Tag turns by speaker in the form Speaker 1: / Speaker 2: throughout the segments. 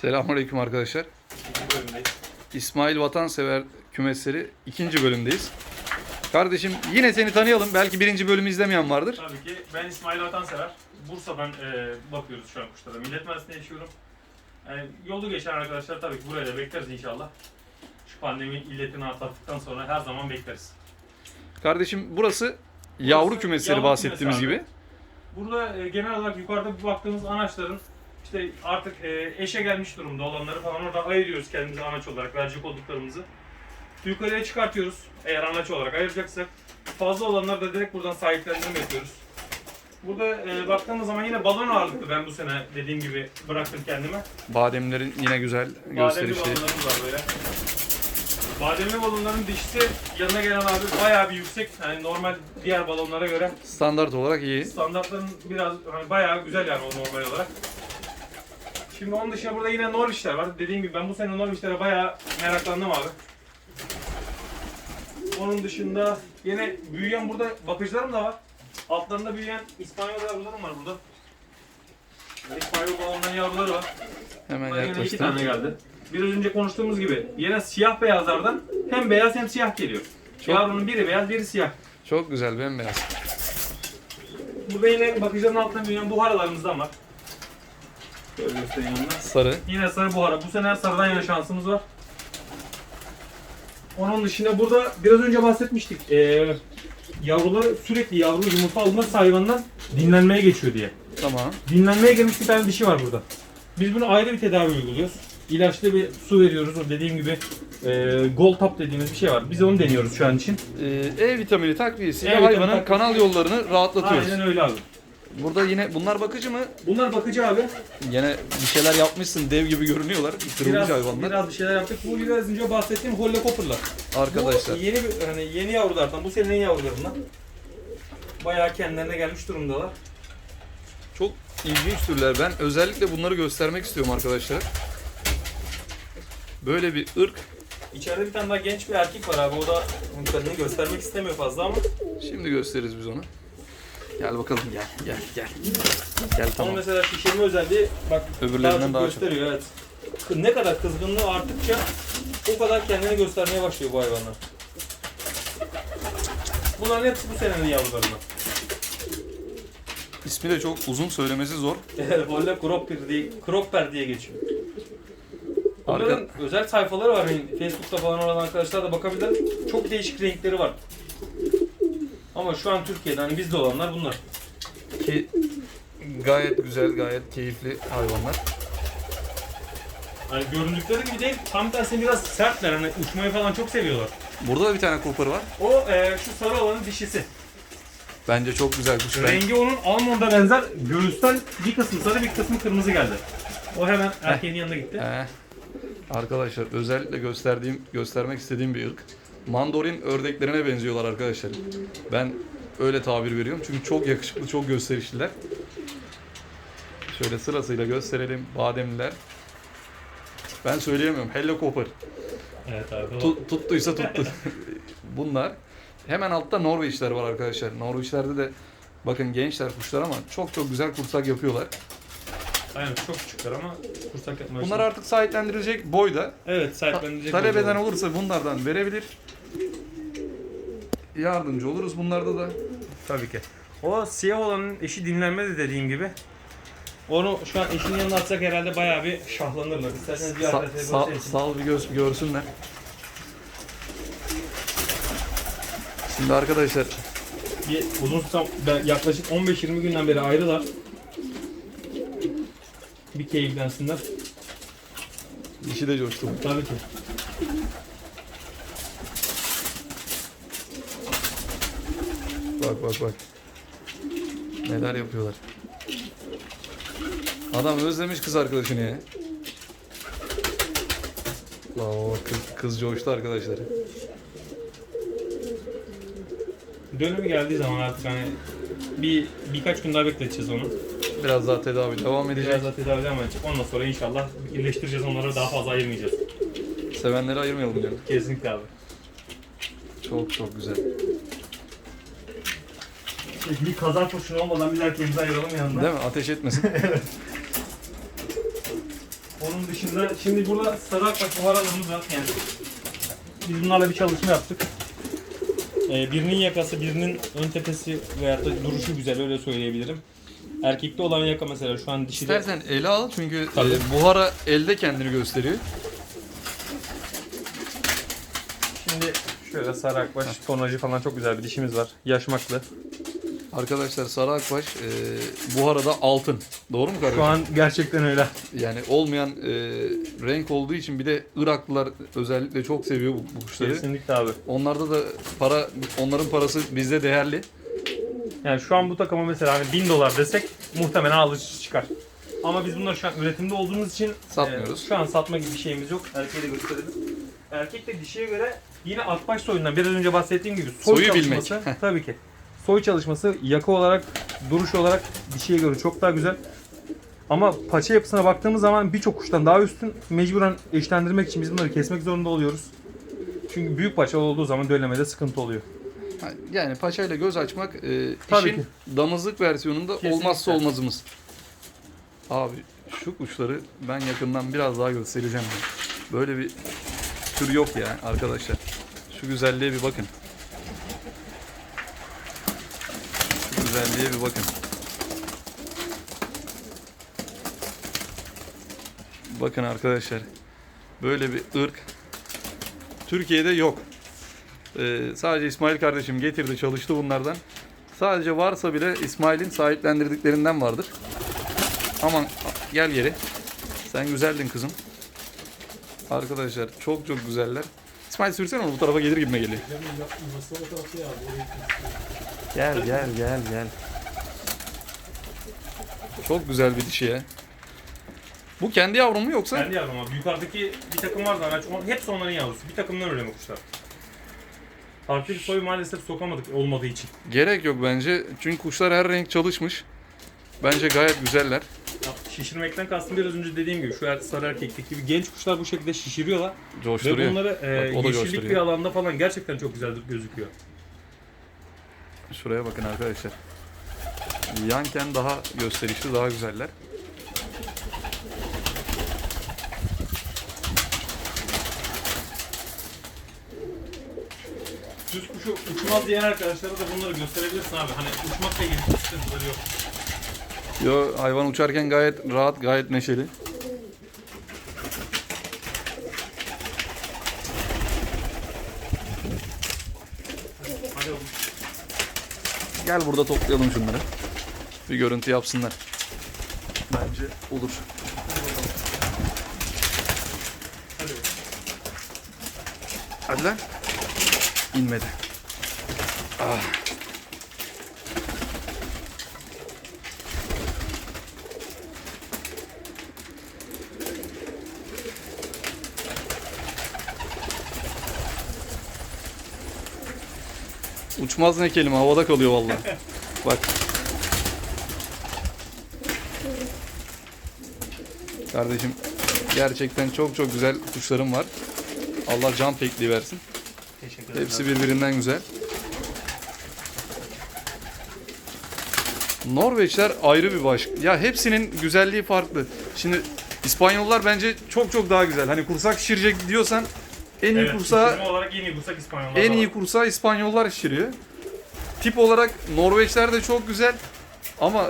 Speaker 1: Selamünaleyküm arkadaşlar.
Speaker 2: İkinci bölümdeyiz.
Speaker 1: İsmail Vatansever kümesleri ikinci bölümdeyiz. Kardeşim yine seni tanıyalım. Belki birinci bölümü izlemeyen vardır.
Speaker 2: Tabii ki ben İsmail Vatansever. Bursa'dan e, bakıyoruz şu an kuşlara. Millet Mersin'de yaşıyorum. Yani yolu geçen arkadaşlar tabii ki buraya da bekleriz inşallah. Şu pandemi illetini atlattıktan sonra her zaman bekleriz.
Speaker 1: Kardeşim burası yavru
Speaker 2: Burası
Speaker 1: kümesleri
Speaker 2: yavru
Speaker 1: bahsettiğimiz
Speaker 2: kümesi
Speaker 1: gibi.
Speaker 2: Burada e, genel olarak yukarıda baktığımız anaçların işte artık e, eşe gelmiş durumda olanları falan orada ayırıyoruz kendimize anaç olarak verecek olduklarımızı. Yukarıya çıkartıyoruz eğer anaç olarak ayıracaksak. Fazla olanları da direkt buradan sahiplendirme yapıyoruz. Burada e, baktığımız zaman yine balon ağırlıklı ben bu sene dediğim gibi bıraktım kendime.
Speaker 1: Bademlerin yine güzel
Speaker 2: Bademli balonlarımız var böyle. Bademli balonların dişisi yanına gelen abi bayağı bir yüksek. Yani normal diğer balonlara göre
Speaker 1: Standart olarak iyi.
Speaker 2: Standartların biraz hani bayağı güzel yani o normal olarak. Şimdi onun dışında burada yine Norwich'ler var. Dediğim gibi ben bu sene Norwich'lere bayağı meraklandım abi. Onun dışında yine büyüyen burada bakıcılarım da var. Altlarında büyüyen İspanyol yavrularım var burada. İspanyol balonların yavruları var.
Speaker 1: Hemen
Speaker 2: Bunlar yine iki
Speaker 1: yaklaştım.
Speaker 2: tane geldi. Biraz önce konuştuğumuz gibi yine siyah beyazlardan hem beyaz hem siyah geliyor.
Speaker 1: Çok-
Speaker 2: Yavrunun biri beyaz biri siyah.
Speaker 1: Çok güzel bembeyaz.
Speaker 2: Burada yine bakıcıların altında büyüyen buharalarımızdan var. Şöyle göstereyim yanına.
Speaker 1: Sarı.
Speaker 2: Yine sarı buhara. Bu sene sarıdan yana şansımız var. Onun dışında burada biraz önce bahsetmiştik. Ee, yavruları sürekli yavru yumurta alması hayvandan dinlenmeye geçiyor diye.
Speaker 1: Tamam.
Speaker 2: Dinlenmeye girmiş bir tane dişi var burada. Biz bunu ayrı bir tedavi uyguluyoruz. İlaçlı bir su veriyoruz. O dediğim gibi e, Gold Tap dediğimiz bir şey var. Biz onu deniyoruz şu an için.
Speaker 1: Ee, E vitamini takviyesiyle
Speaker 2: E vitamini
Speaker 1: hayvanın
Speaker 2: takviyesi.
Speaker 1: kanal yollarını rahatlatıyoruz.
Speaker 2: Aynen öyle abi.
Speaker 1: Burada yine bunlar bakıcı mı?
Speaker 2: Bunlar bakıcı abi.
Speaker 1: Yine bir şeyler yapmışsın. Dev gibi görünüyorlar. Kırılmış
Speaker 2: Biraz,
Speaker 1: hayvanlar.
Speaker 2: biraz bir şeyler yaptık. Bu biraz önce bahsettiğim Holle Copper'lar.
Speaker 1: Arkadaşlar.
Speaker 2: Bu yeni bir- hani yeni yavrulardan, bu senenin yavrularından. Bayağı kendilerine gelmiş durumdalar.
Speaker 1: Çok ilginç türler. Ben özellikle bunları göstermek istiyorum arkadaşlar. Böyle bir ırk.
Speaker 2: İçeride bir tane daha genç bir erkek var abi. O da kendini göstermek istemiyor fazla ama.
Speaker 1: Şimdi gösteririz biz onu. Gel bakalım gel gel gel. Gel
Speaker 2: Onun
Speaker 1: tamam.
Speaker 2: mesela şişirme özelliği bak
Speaker 1: Öbürlerinden
Speaker 2: daha
Speaker 1: daha çok.
Speaker 2: gösteriyor evet. Ne kadar kızgınlığı arttıkça o kadar kendini göstermeye başlıyor bu hayvanlar. Bunların hepsi bu senenin yavrularından.
Speaker 1: İsmi de çok uzun söylemesi zor.
Speaker 2: Holle Kropper diye, Kropper diye geçiyor.
Speaker 1: Arka-
Speaker 2: Onların özel sayfaları var. Yani Facebook'ta falan olan arkadaşlar da bakabilirler. Çok değişik renkleri var. Ama şu an Türkiye'de hani bizde olanlar bunlar.
Speaker 1: Ki gayet güzel, gayet keyifli hayvanlar.
Speaker 2: Hani göründükleri gibi değil, tam tersine biraz sertler. Hani uçmayı falan çok seviyorlar.
Speaker 1: Burada da bir tane Cooper var.
Speaker 2: O e, şu sarı olanın dişisi.
Speaker 1: Bence çok güzel kuş. Ben
Speaker 2: Rengi onun almonda benzer. Göğüsten bir kısmı sarı bir kısmı kırmızı geldi. O hemen erkeğin yanına gitti.
Speaker 1: Ee, arkadaşlar özellikle gösterdiğim, göstermek istediğim bir ırk. Mandorin ördeklerine benziyorlar arkadaşlar. Ben öyle tabir veriyorum çünkü çok yakışıklı, çok gösterişliler. Şöyle sırasıyla gösterelim. Bademliler. Ben söyleyemiyorum. Hello Cooper.
Speaker 2: Evet abi.
Speaker 1: Tu- tuttuysa tuttu. Bunlar. Hemen altta Norveçler var arkadaşlar. Norveçlerde de bakın gençler kuşlar ama çok çok güzel kursak yapıyorlar.
Speaker 2: Aynen çok küçükler ama kursak yapmaya
Speaker 1: Bunlar artık sahiplendirilecek boyda.
Speaker 2: Evet sahiplenilecek.
Speaker 1: Talep
Speaker 2: bir
Speaker 1: eden olursa bunlardan verebilir. Yardımcı oluruz bunlarda da.
Speaker 2: Tabii ki. O siyah olanın eşi dinlenmedi dediğim gibi. Onu şu an eşinin yanına atsak herhalde bayağı bir şahlanırlar. İsterseniz bir
Speaker 1: Sa-
Speaker 2: arkadaşlar
Speaker 1: sa-
Speaker 2: göstereyim.
Speaker 1: sal bir göz- görsünler. Şimdi arkadaşlar
Speaker 2: Bir uzun tam ben yaklaşık 15-20 günden beri ayrılar. Bir keyiflensinler.
Speaker 1: dişi de coştu.
Speaker 2: Tabii ki.
Speaker 1: Bak bak bak. Neler yapıyorlar. Adam özlemiş kız arkadaşını ya. La o kız, kız coştu arkadaşlar.
Speaker 2: Dönemi geldiği zaman artık hani bir birkaç gün daha bekleteceğiz onu.
Speaker 1: Biraz daha tedavi devam edecek.
Speaker 2: Biraz daha tedavi devam edecek. Ondan sonra inşallah birleştireceğiz onları daha fazla ayırmayacağız.
Speaker 1: Sevenleri ayırmayalım diyorum.
Speaker 2: Kesinlikle abi.
Speaker 1: Çok çok güzel.
Speaker 2: Bir kazan kurşunu olmadan biz erkeğimizi ayıralım yanında.
Speaker 1: Değil mi? Ateş etmesin.
Speaker 2: Onun Onun dışında şimdi burada sarı akbaş buharalarımız var. Yani biz bunlarla bir çalışma yaptık. Ee, birinin yakası, birinin ön tepesi veyahut da duruşu güzel öyle söyleyebilirim. Erkekte olan yaka mesela şu an dişide
Speaker 1: İstersen ele al çünkü
Speaker 2: Tabii.
Speaker 1: e, buhara elde kendini gösteriyor.
Speaker 2: Şimdi şöyle sarı akbaş, tonajı falan çok güzel bir dişimiz var. Yaşmaklı.
Speaker 1: Arkadaşlar sarı akbaş e, buharada altın. Doğru mu kardeşim?
Speaker 2: Şu an gerçekten öyle.
Speaker 1: Yani olmayan e, renk olduğu için bir de Iraklılar özellikle çok seviyor bu, bu kuşları.
Speaker 2: Kesinlikle abi.
Speaker 1: Onlarda da para, onların parası bizde değerli.
Speaker 2: Yani şu an bu takıma mesela hani 1000 dolar desek muhtemelen alıcı çıkar. Ama biz bunları şu an üretimde olduğumuz için
Speaker 1: Satmıyoruz.
Speaker 2: e, şu an satma gibi bir şeyimiz yok. Erkeğe de gösterelim. Erkek de dişiye göre yine akbaş soyundan biraz önce bahsettiğim gibi soy
Speaker 1: Soyu
Speaker 2: çalışması
Speaker 1: bilmek.
Speaker 2: tabii ki. Soy çalışması yaka olarak, duruş olarak dişiye göre çok daha güzel. Ama paça yapısına baktığımız zaman birçok kuştan daha üstün. Mecburen eşlendirmek için biz bunları kesmek zorunda oluyoruz. Çünkü büyük paça olduğu zaman döllemede sıkıntı oluyor.
Speaker 1: Yani paçayla göz açmak e,
Speaker 2: Tabii
Speaker 1: işin
Speaker 2: ki.
Speaker 1: damızlık versiyonunda
Speaker 2: Kesinlikle.
Speaker 1: olmazsa olmazımız. Abi şu kuşları ben yakından biraz daha göstereceğim. Böyle bir tür yok ya arkadaşlar. Şu güzelliğe bir bakın. Güzelliğe bir bakın. Bakın arkadaşlar. Böyle bir ırk Türkiye'de yok. Ee, sadece İsmail kardeşim getirdi çalıştı bunlardan. Sadece varsa bile İsmail'in sahiplendirdiklerinden vardır. Aman gel geri. Sen güzeldin kızım. Arkadaşlar çok çok güzeller. İsmail sürsene onu bu tarafa gelir gibime geliyor. Gel gel gel gel. Çok güzel bir dişi ya. Bu kendi yavrum mu yoksa?
Speaker 2: Kendi yavrum abi. Yukarıdaki bir takım vardı anaç. Hepsi onların yavrusu. Bir takımdan üreme kuşlar. Farklı bir soy maalesef sokamadık olmadığı için.
Speaker 1: Gerek yok bence. Çünkü kuşlar her renk çalışmış. Bence gayet güzeller.
Speaker 2: Ya, Şişirmekten kastım biraz önce dediğim gibi şu er, sarı erkekteki gibi genç kuşlar bu şekilde şişiriyorlar. Ve
Speaker 1: Coşturuyor.
Speaker 2: bunları e,
Speaker 1: Bak,
Speaker 2: yeşillik bir alanda falan gerçekten çok güzel gözüküyor.
Speaker 1: Şuraya bakın arkadaşlar. Yanken daha gösterişli, daha güzeller.
Speaker 2: Düz kuşu uçmaz diyen arkadaşlara da bunları gösterebilirsin abi. Hani uçmakla ilgili sıkıntıları yok.
Speaker 1: Yo hayvan uçarken gayet rahat, gayet neşeli.
Speaker 2: Hadi oğlum.
Speaker 1: Gel burada toplayalım şunları. Bir görüntü yapsınlar. Bence olur. Hadi lan. İnmedi. Ah. Uçmaz ne kelime havada kalıyor vallahi. Bak. Kardeşim gerçekten çok çok güzel kuşlarım var. Allah can pekliği versin.
Speaker 2: Teşekkür ederim.
Speaker 1: Hepsi birbirinden güzel. Norveçler ayrı bir başka. Ya hepsinin güzelliği farklı. Şimdi İspanyollar bence çok çok daha güzel. Hani kursak şişirecek diyorsan en iyi
Speaker 2: Evet, şişirme olarak en iyi kursak İspanyollar.
Speaker 1: en
Speaker 2: var.
Speaker 1: iyi kursağı İspanyollar şişiriyor. Tip olarak Norveçler de çok güzel. Ama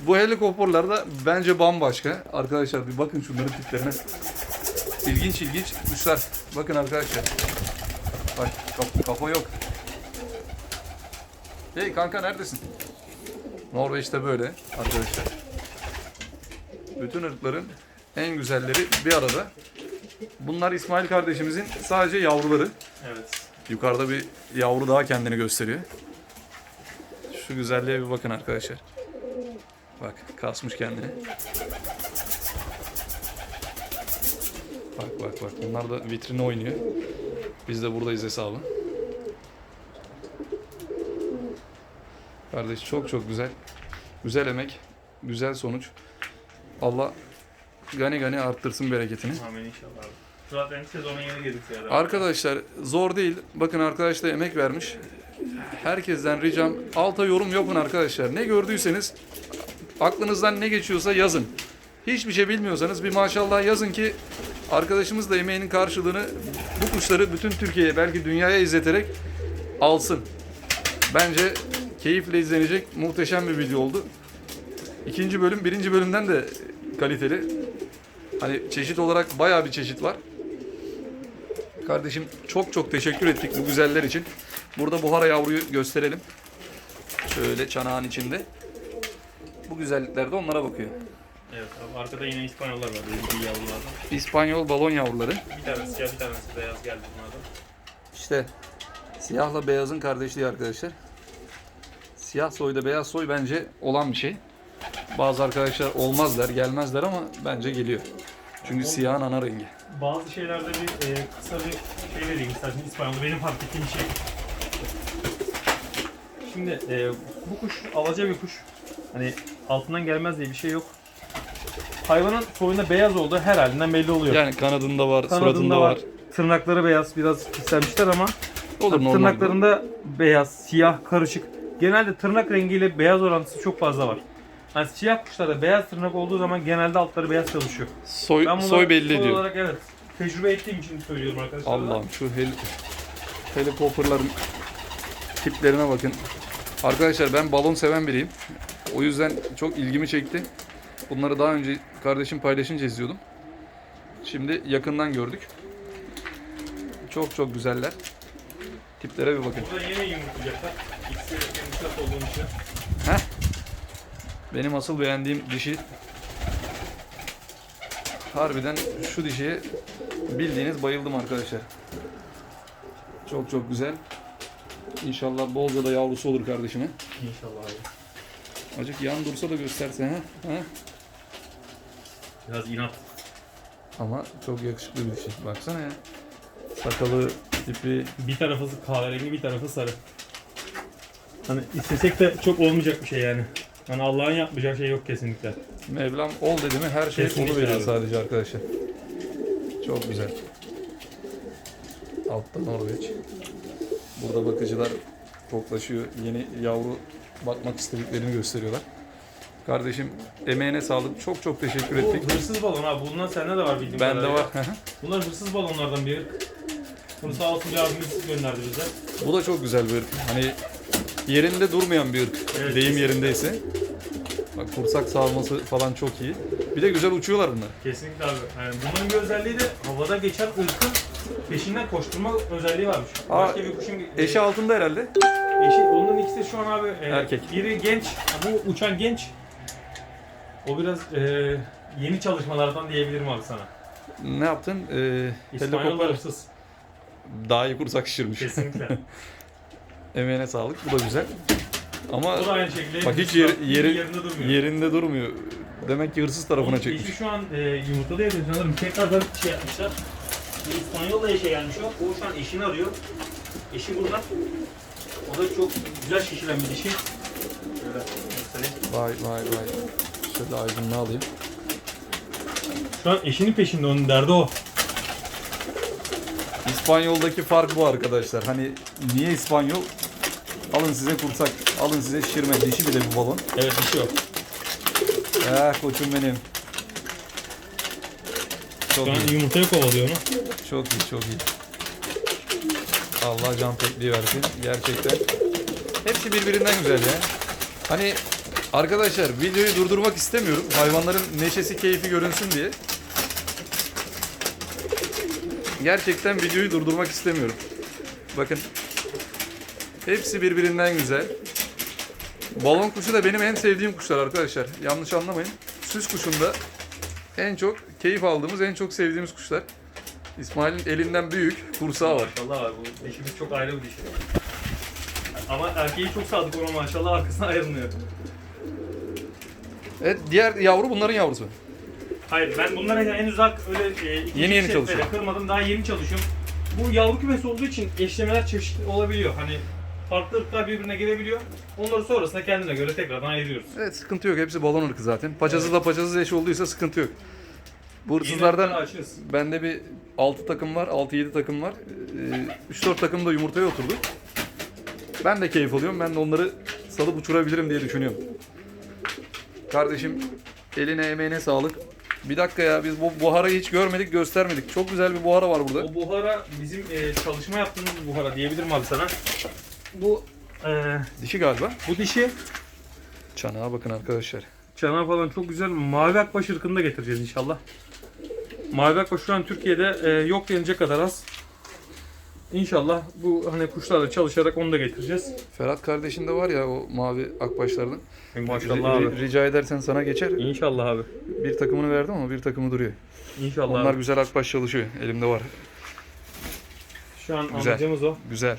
Speaker 1: bu helikopterler da bence bambaşka. Arkadaşlar bir bakın şunların tiplerine. İlginç ilginç kuşlar. Bakın arkadaşlar. Bak kaf- kafa yok. Hey kanka neredesin? Norveç'te böyle arkadaşlar. Bütün ırkların en güzelleri bir arada. Bunlar İsmail kardeşimizin sadece yavruları.
Speaker 2: Evet.
Speaker 1: Yukarıda bir yavru daha kendini gösteriyor. Şu güzelliğe bir bakın arkadaşlar. Bak kasmış kendini. Bak bak bak bunlar da vitrine oynuyor. Biz de buradayız hesabı. Kardeş çok çok güzel. Güzel emek, güzel sonuç. Allah gani gani arttırsın bereketini.
Speaker 2: Amin inşallah. Zaten sezonun yeni girdik ya.
Speaker 1: Arkadaşlar zor değil. Bakın arkadaş da emek vermiş. Herkesten ricam alta yorum yapın arkadaşlar. Ne gördüyseniz aklınızdan ne geçiyorsa yazın. Hiçbir şey bilmiyorsanız bir maşallah yazın ki arkadaşımız da emeğinin karşılığını bu kuşları bütün Türkiye'ye belki dünyaya izleterek alsın. Bence keyifle izlenecek muhteşem bir video oldu. İkinci bölüm birinci bölümden de kaliteli. Hani çeşit olarak bayağı bir çeşit var. Kardeşim çok çok teşekkür ettik bu güzeller için. Burada buhara yavruyu gösterelim. Şöyle çanağın içinde. Bu güzellikler de onlara bakıyor.
Speaker 2: Evet abi arkada yine İspanyollar var iyi yavrulardan.
Speaker 1: İspanyol balon yavruları.
Speaker 2: Bir tanesi siyah bir tanesi beyaz geldi bunlardan.
Speaker 1: İşte siyahla beyazın kardeşliği arkadaşlar. Siyah soyda beyaz soy bence olan bir şey. Bazı arkadaşlar olmazlar, gelmezler ama bence geliyor. Çünkü siyahın ana rengi.
Speaker 2: Bazı şeylerde bir e, kısa bir şey vereyim istersen İspanyol'da benim fark ettiğim şey. Şimdi e, bu kuş alaca bir kuş. Hani altından gelmez diye bir şey yok. Hayvanın soyunda beyaz olduğu her halinden belli oluyor.
Speaker 1: Yani kanadında var,
Speaker 2: Kanadında
Speaker 1: suratında var.
Speaker 2: Tırnakları beyaz, biraz pislenmişler ama
Speaker 1: Olur normal.
Speaker 2: tırnaklarında beyaz, siyah, karışık. Genelde tırnak rengiyle beyaz orantısı çok fazla var. Yani siyah kuşlarda beyaz tırnak olduğu zaman genelde altları beyaz çalışıyor.
Speaker 1: Soy,
Speaker 2: Ben
Speaker 1: soy belli
Speaker 2: soy
Speaker 1: ediyor.
Speaker 2: olarak evet tecrübe ettiğim için söylüyorum arkadaşlar.
Speaker 1: Allah'ım şu hel helikopterların tiplerine bakın. Arkadaşlar ben balon seven biriyim. O yüzden çok ilgimi çekti. Bunları daha önce kardeşim paylaşınca izliyordum. Şimdi yakından gördük. Çok çok güzeller. Tiplere bir bakın.
Speaker 2: Burada yine yumurtlayacaklar. İkisi yumurtlat olduğum için.
Speaker 1: Benim asıl beğendiğim dişi harbiden şu dişiye bildiğiniz bayıldım arkadaşlar. Çok çok güzel. İnşallah bolca da yavrusu olur kardeşime.
Speaker 2: İnşallah abi.
Speaker 1: Acık yan dursa da gösterse ha. ha?
Speaker 2: Biraz inat.
Speaker 1: Ama çok yakışıklı bir dişi. Baksana ya. Sakalı, tipi.
Speaker 2: Bir tarafı kahverengi bir tarafı sarı. Hani istesek de çok olmayacak bir şey yani. Hani Allah'ın yapmayacağı şey yok kesinlikle.
Speaker 1: Mevlam ol dedi mi her şey
Speaker 2: Kesinlikle
Speaker 1: olu veriyor
Speaker 2: abi.
Speaker 1: sadece arkadaşlar. Çok güzel. Altta Norveç. Burada bakıcılar toplaşıyor. Yeni yavru bakmak istediklerini gösteriyorlar. Kardeşim emeğine sağlık. Çok çok teşekkür ettik.
Speaker 2: Bu hırsız balon abi. Bundan sende de var bildiğim
Speaker 1: Bende
Speaker 2: kadarıyla.
Speaker 1: var.
Speaker 2: Bunlar hırsız balonlardan biri. Bunu sağ olsun bir abimiz gönderdi bize.
Speaker 1: Bu da çok güzel bir ırk. Hani yerinde durmayan bir ırk.
Speaker 2: Evet,
Speaker 1: Deyim
Speaker 2: kesinlikle.
Speaker 1: yerindeyse. Kursak sağlaması falan çok iyi. Bir de güzel uçuyorlar bunlar.
Speaker 2: Kesinlikle abi. Yani bunların bir özelliği de havada geçen ırkın peşinden koşturma özelliği varmış.
Speaker 1: Aa,
Speaker 2: Başka bir kuşun
Speaker 1: Eşi altında herhalde.
Speaker 2: eşi onların ikisi de şu an abi e,
Speaker 1: Erkek.
Speaker 2: Biri genç, bu uçan genç. O biraz e, yeni çalışmalardan diyebilirim abi sana.
Speaker 1: Ne yaptın? Ee,
Speaker 2: hırsız.
Speaker 1: daha iyi kursak şişirmiş.
Speaker 2: Kesinlikle.
Speaker 1: Emeğine sağlık. Bu da güzel. Ama
Speaker 2: o da aynı şekilde
Speaker 1: bak hiç
Speaker 2: hırsız.
Speaker 1: yeri,
Speaker 2: yerinde durmuyor.
Speaker 1: yerinde durmuyor. Demek ki hırsız tarafına
Speaker 2: Onun
Speaker 1: çekmiş.
Speaker 2: şu an e, yumurtalı evde sanırım tekrardan şey yapmışlar. Bir İspanyol'da eşe gelmiş o. O şu an eşini arıyor. Eşi burada. O da çok güzel şişiren bir dişi. Şöyle göstereyim.
Speaker 1: Vay vay vay. Şöyle aydınlığı alayım.
Speaker 2: Şu an eşinin peşinde onun derdi o.
Speaker 1: İspanyol'daki fark bu arkadaşlar. Hani niye İspanyol? Alın size kursak, alın size şişirme. Dişi bile bu balon.
Speaker 2: Evet dişi o.
Speaker 1: Eh koçum benim. Çok
Speaker 2: Şu an
Speaker 1: iyi,
Speaker 2: yumurtaya kovalıyor onu.
Speaker 1: çok iyi, çok iyi. Allah can pekliği versin. Gerçekten. Hepsi birbirinden güzel ya. Hani arkadaşlar videoyu durdurmak istemiyorum. Hayvanların neşesi, keyfi görünsün diye. Gerçekten videoyu durdurmak istemiyorum. Bakın. Hepsi birbirinden güzel. Balon kuşu da benim en sevdiğim kuşlar arkadaşlar. Yanlış anlamayın. Süs kuşunda en çok keyif aldığımız, en çok sevdiğimiz kuşlar. İsmail'in elinden büyük kursağı var.
Speaker 2: Maşallah var. Bu dişimiz çok ayrı bir dişi. Ama erkeği çok sadık ona maşallah arkasına ayrılmıyor.
Speaker 1: Evet, diğer yavru bunların yavrusu.
Speaker 2: Hayır ben bunlara henüz daha öyle e,
Speaker 1: Yeni yeni
Speaker 2: şefleri
Speaker 1: çalışıyor.
Speaker 2: kırmadım daha yeni çalışıyorum. Bu yavru kümesi olduğu için eşlemeler çeşitli olabiliyor. Hani farklı ırklar birbirine gelebiliyor. Onları sonrasında kendine göre tekrardan ayırıyoruz.
Speaker 1: Evet sıkıntı yok. Hepsi balon ırkı zaten. Paçası da paçasız eş olduysa sıkıntı yok. Bu hırsızlardan
Speaker 2: açığız.
Speaker 1: bende bir 6 takım var, 6-7 takım var. 3-4 takım da yumurtaya oturdu. Ben de keyif alıyorum. Ben de onları salıp uçurabilirim diye düşünüyorum. Kardeşim eline emeğine sağlık. Bir dakika ya biz bu buharayı hiç görmedik göstermedik. Çok güzel bir buhara var burada.
Speaker 2: O buhara bizim e, çalışma yaptığımız buhara diyebilirim abi sana. Bu e,
Speaker 1: Dişi galiba.
Speaker 2: bu dişi
Speaker 1: Çanağa bakın arkadaşlar.
Speaker 2: çanağı falan çok güzel. Mavi akbaş ırkını da getireceğiz inşallah. Mavi akbaş şu an Türkiye'de e, yok denilecek kadar az. İnşallah bu hani kuşlarla çalışarak onu da getireceğiz.
Speaker 1: Ferhat kardeşin de var ya o mavi akbaşlardan.
Speaker 2: E,
Speaker 1: Ri-
Speaker 2: maşallah
Speaker 1: ri-
Speaker 2: abi.
Speaker 1: rica edersen sana geçer.
Speaker 2: İnşallah abi.
Speaker 1: Bir takımını verdim ama bir takımı duruyor.
Speaker 2: İnşallah
Speaker 1: Onlar
Speaker 2: abi.
Speaker 1: güzel akbaş çalışıyor. Elimde var.
Speaker 2: Şu an
Speaker 1: Güzel.
Speaker 2: amacımız o.
Speaker 1: Güzel.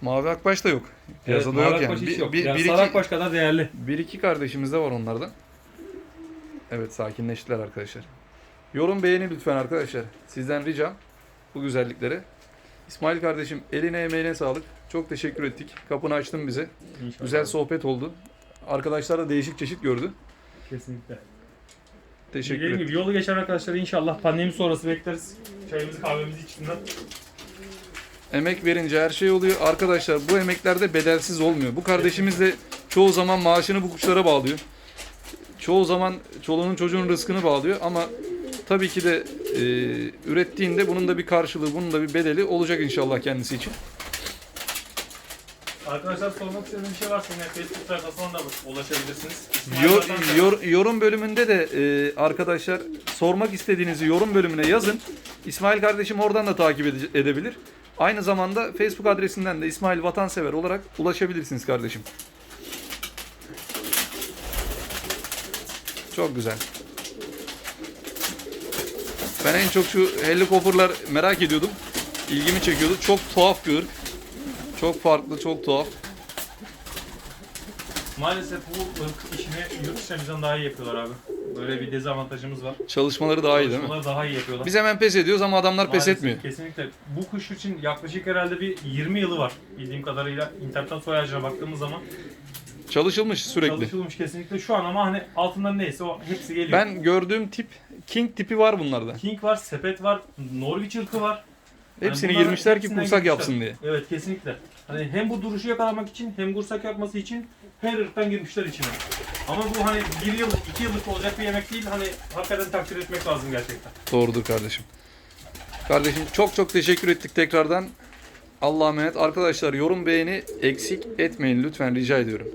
Speaker 1: Mavi akbaş da yok. Piyasada
Speaker 2: mavi
Speaker 1: yok yani. Bir,
Speaker 2: yok.
Speaker 1: bir,
Speaker 2: Yani
Speaker 1: bir
Speaker 2: sarı akbaş kadar değerli.
Speaker 1: bir iki kardeşimiz de var onlardan. Evet sakinleştiler arkadaşlar. Yorum beğeni lütfen arkadaşlar. Sizden ricam bu güzellikleri. İsmail kardeşim eline emeğine sağlık. Çok teşekkür ettik. Kapını açtın bize.
Speaker 2: İnşallah.
Speaker 1: Güzel sohbet oldu. Arkadaşlar da değişik çeşit gördü.
Speaker 2: Kesinlikle.
Speaker 1: Teşekkür ederim.
Speaker 2: yolu geçen arkadaşlar inşallah pandemi sonrası bekleriz. Çayımızı kahvemizi içtiğinden.
Speaker 1: Emek verince her şey oluyor. Arkadaşlar bu emekler de bedelsiz olmuyor. Bu kardeşimiz de çoğu zaman maaşını bu kuşlara bağlıyor. Çoğu zaman çoluğunun çocuğun rızkını bağlıyor ama tabii ki de e, ürettiğinde bunun da bir karşılığı, bunun da bir bedeli olacak inşallah kendisi için.
Speaker 2: Arkadaşlar sormak istediğiniz bir şey varsa yine Facebook sayfasından da ulaşabilirsiniz.
Speaker 1: Yor- yor- yorum bölümünde de e, arkadaşlar sormak istediğinizi yorum bölümüne yazın. İsmail kardeşim oradan da takip ede- edebilir. Aynı zamanda Facebook adresinden de İsmail Vatansever olarak ulaşabilirsiniz kardeşim. Çok güzel. Ben en çok şu helikopterlar merak ediyordum. İlgimi çekiyordu. Çok tuhaf bir ırk. Çok farklı, çok tuhaf.
Speaker 2: Maalesef bu ırk işini yurt dışına bizden daha iyi yapıyorlar abi. Böyle bir dezavantajımız var.
Speaker 1: Çalışmaları daha iyi değil mi?
Speaker 2: Çalışmaları daha iyi yapıyorlar.
Speaker 1: Biz hemen pes ediyoruz ama adamlar pes
Speaker 2: Maalesef,
Speaker 1: etmiyor.
Speaker 2: Kesinlikle. Bu kuş için yaklaşık herhalde bir 20 yılı var. Bildiğim kadarıyla internetten soy ağacına baktığımız zaman
Speaker 1: Çalışılmış sürekli.
Speaker 2: çalışılmış kesinlikle. Şu an ama hani altından neyse o hepsi geliyor.
Speaker 1: Ben gördüğüm tip King tipi var bunlarda.
Speaker 2: King var, sepet var, Norwich ırkı var. Yani
Speaker 1: Hepsini
Speaker 2: bunların
Speaker 1: girmişler ki
Speaker 2: hepsinden
Speaker 1: kursak
Speaker 2: girmişler.
Speaker 1: yapsın diye.
Speaker 2: Evet kesinlikle. Hani hem bu duruşu yakalamak için hem kursak yapması için her ırktan girmişler içine. Ama bu hani bir yıl, iki yıllık olacak bir yemek değil. Hani hakikaten takdir etmek lazım gerçekten.
Speaker 1: Doğrudur kardeşim. Kardeşim çok çok teşekkür ettik tekrardan. Allah'a emanet. Arkadaşlar yorum beğeni eksik etmeyin lütfen rica ediyorum.